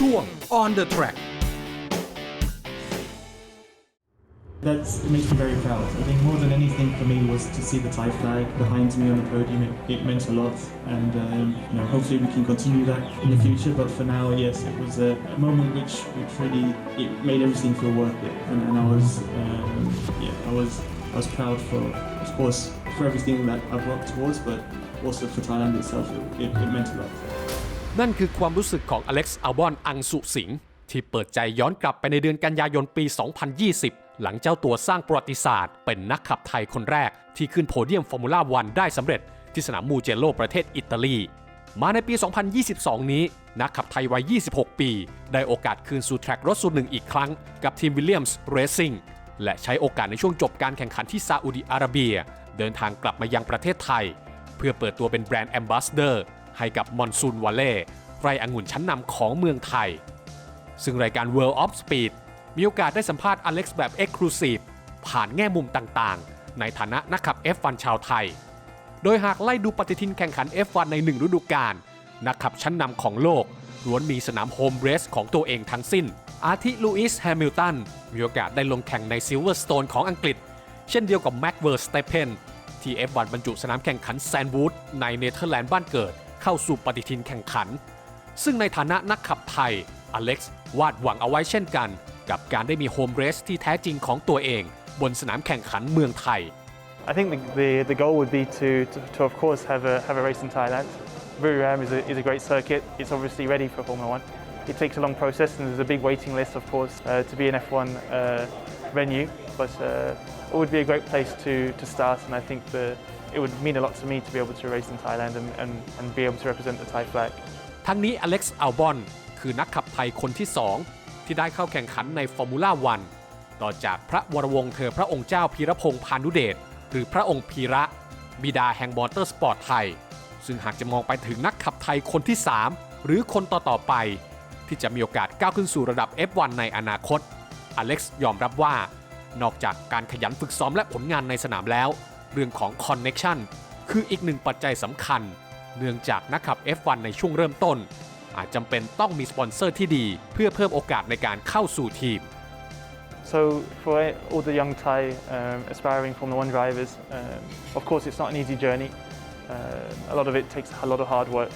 ช่วง on the track That makes me very proud. I think more than anything for me was to see the Thai flag behind me on the podium. It, it meant a lot, and um, you know, hopefully we can continue that in the future. But for now, yes, it was a, a moment which, which really it made everything feel worth it, and, and I was, um, yeah, I was, I was proud for, of course, for everything that I've worked towards, but also for Thailand itself. It, it, it meant a lot. นั่นคือความรู้สึกของอเล็กซ์อัลบอนอังสุสิงห์ที่เปิดใจย้อนกลับไปในเดือนกันยายนปี 2020 หลังเจ้าตัวสร้างประวัติศาสตร์ เป็นนักขับไทยคนแรก ที่ขึ้นโพเดียมฟอร์มูล่าวันได้สำเร็จ ที่สนามมูเจโลประเทศอิตาลี มาในปี 2022 นี้ นักขับไทยวัย 26 ปี ได้โอกาสคืนสู่แทร็กรถสูตรหนึ่งอีกครั้ง กับทีมวิลเลียมส์เรซซิ่งและใช้โอกาสในช่วงจบการแข่งขันที่ซาอุดิอาระเบีย เดินทางกลับมายังประเทศไทย เพื่อเปิดตัวเป็นแบรนด์แอมบาสเดอร์ ให้กับมอนซูนวาเล่ไร่องุ่นชั้นนำของเมืองไทย ซึ่งรายการ World of Speed มีโอกาสได้สัมภาษณ์อเล็กซ์แบบ Exclusive ผ่านแง่มุมต่างๆ ในฐานะนักขับ F1 ชาวไทย โดยหากไล่ดูปฏิทินแข่งขัน F1 ในหนึ่งฤดูกาลนักขับชั้นนำของโลกล้วนมีสนามโฮมเรสของตัวเองทั้งสิ้น อาทิลูอิสแฮมิลตันมีโอกาสได้ลงแข่งในซิลเวอร์สโตนของอังกฤษ เช่นเดียวกับแม็กเวอร์สเตเพนที่ F1 บรรจุสนามแข่งขันแซนวูดในเนเธอร์แลนด์บ้านเกิด เข้าสู่ปฏิทินแข่งขัน ซึ่งในฐานะนักขับไทย อเล็กซ์วาดหวังเอาไว้เช่นกัน กับการได้มีโฮมเรสที่แท้จริงของตัวเอง บนสนามแข่งขันเมืองไทย I think the, the, the goal would be to, to, to, of course, have a, have a race in Thailand. Buriram is a, is a great circuit. It's obviously ready for Formula One. It takes a long process and there's a big waiting list, of course, uh, to be an F1 uh, venue. But uh, it would be a great place to, to start, and I think the, it would mean a lot to me to be able to race in Thailand and, and, and be able to represent the Thai flag. ทั้งนี้อเล็กซ์อัลบอนคือนักขับไทยคนที่ 2 ที่ได้เข้าแข่งขันในฟอร์มูล่าวันต่อจากพระวรวงศ์เธอพระองค์เจ้าพีรพงษ์พานุเดชหรือพระองค์พีระบิดาแห่งมอเตอร์สปอร์ตไทย ซึ่งหากจะมองไปถึงนักขับไทยคนที่ 3 หรือคนต่อ ๆ ไป ที่จะมีโอกาสก้าวขึ้นสู่ระดับ F1 ในอนาคต อเล็กซ์ยอมรับว่า นอกจากการขยันฝึกซ้อมและผลงานในสนามแล้ว เรื่องของคอนเน็ชันคืออีกหนึ่งปัจจัยสำคัญ เนื่องจากนักขับ F1 ในช่วงเริ่มต้น อาจจำเป็นต้องมีสปอนเซอร์ที่ดี เพื่อเพิ่มโอกาสในการเข้าสู่ทีม So for all the young Thai um, aspiring Formula One drivers, um, of course it's not an easy journey. Uh, a lot of it takes a lot of hard work.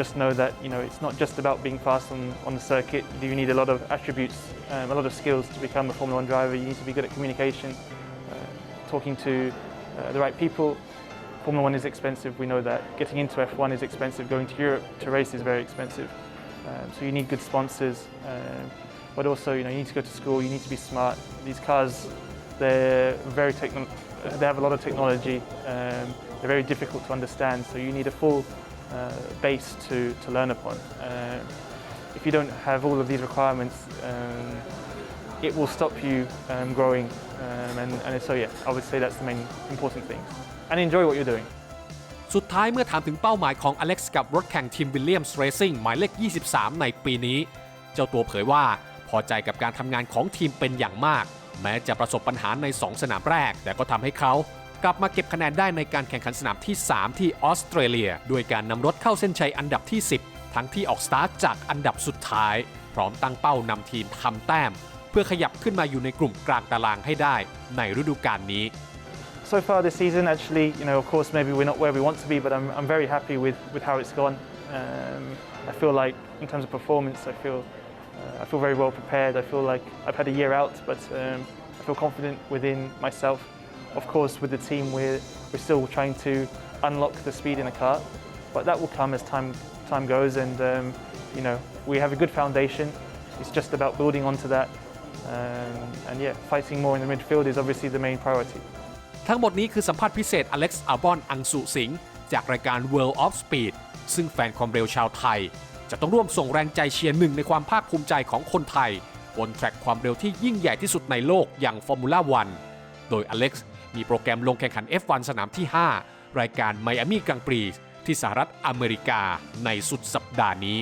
Just know that you know it's not just about being fast on, on the circuit. You need a lot of attributes, um, a lot of skills to become a Formula One driver. You need to be good at communication, uh, talking to uh, the right people. Formula One is expensive. We know that. Getting into F1 is expensive. Going to Europe to race is very expensive. Um, so you need good sponsors. Um, but also, you know, you need to go to school. You need to be smart. These cars, they're very techno- They have a lot of technology. Um, they're very difficult to understand. So you need a full uh, base to, to learn upon. Um, if you don't have all of these requirements, um, it will stop you um, growing. Um, and, and so, yeah, I would say that's the main important thing. And enjoy what you're doing. สุดท้ายเมื่อถามถึงเป้าหมายของอเล็กซ์กับรถแข่งทีมวิลเลียมส์เรซิ่งหมายเลข 23 ในปีนี้ เจ้าตัวเผยว่าพอใจกับการทำงานของทีมเป็นอย่างมาก แม้จะประสบปัญหาใน 2 สนามแรก แต่ก็ทำให้เขากลับมาเก็บคะแนนได้ในการแข่งขันสนามที่ 3 ที่ออสเตรเลีย ด้วยการนำรถเข้าเส้นชัยอันดับที่ 10 ทั้งที่ออกสตาร์ทจากอันดับสุดท้าย พร้อมตั้งเป้านำทีมทำแต้ม เพื่อขยับขึ้นมาอยู่ในกลุ่มกลางตารางให้ได้ในฤดูกาลนี้ So far this season, actually, you know, of course, maybe we're not where we want to be, but I'm, I'm very happy with, with how it's gone. Um, I feel like, in terms of performance, I feel uh, I feel very well prepared. I feel like I've had a year out, but um, I feel confident within myself. Of course, with the team, we're we're still trying to unlock the speed in a car, but that will come as time time goes. And um, you know, we have a good foundation. It's just about building onto that. Um, and yeah, fighting more in the midfield is obviously the main priority. ทั้งหมดนี้คือสัมภาษณ์พิเศษอเล็กซ์อัลบอนอังสุสิงห์จากรายการ World of Speed ซึ่งแฟนความเร็วชาวไทย จะต้องร่วมส่งแรงใจเชียร์หนึ่งในความภาคภูมิใจของคนไทย บนแทร็กความเร็วที่ยิ่งใหญ่ที่สุดในโลกอย่างฟอร์มูล่าวโดยอเล็กซ์มีโปรแกรมลงแข่งขัน F1 สนามที่ 5 รายการไมอามี่กังปรีที่สหรัฐอเมริกาในสุดสัปดาห์นี้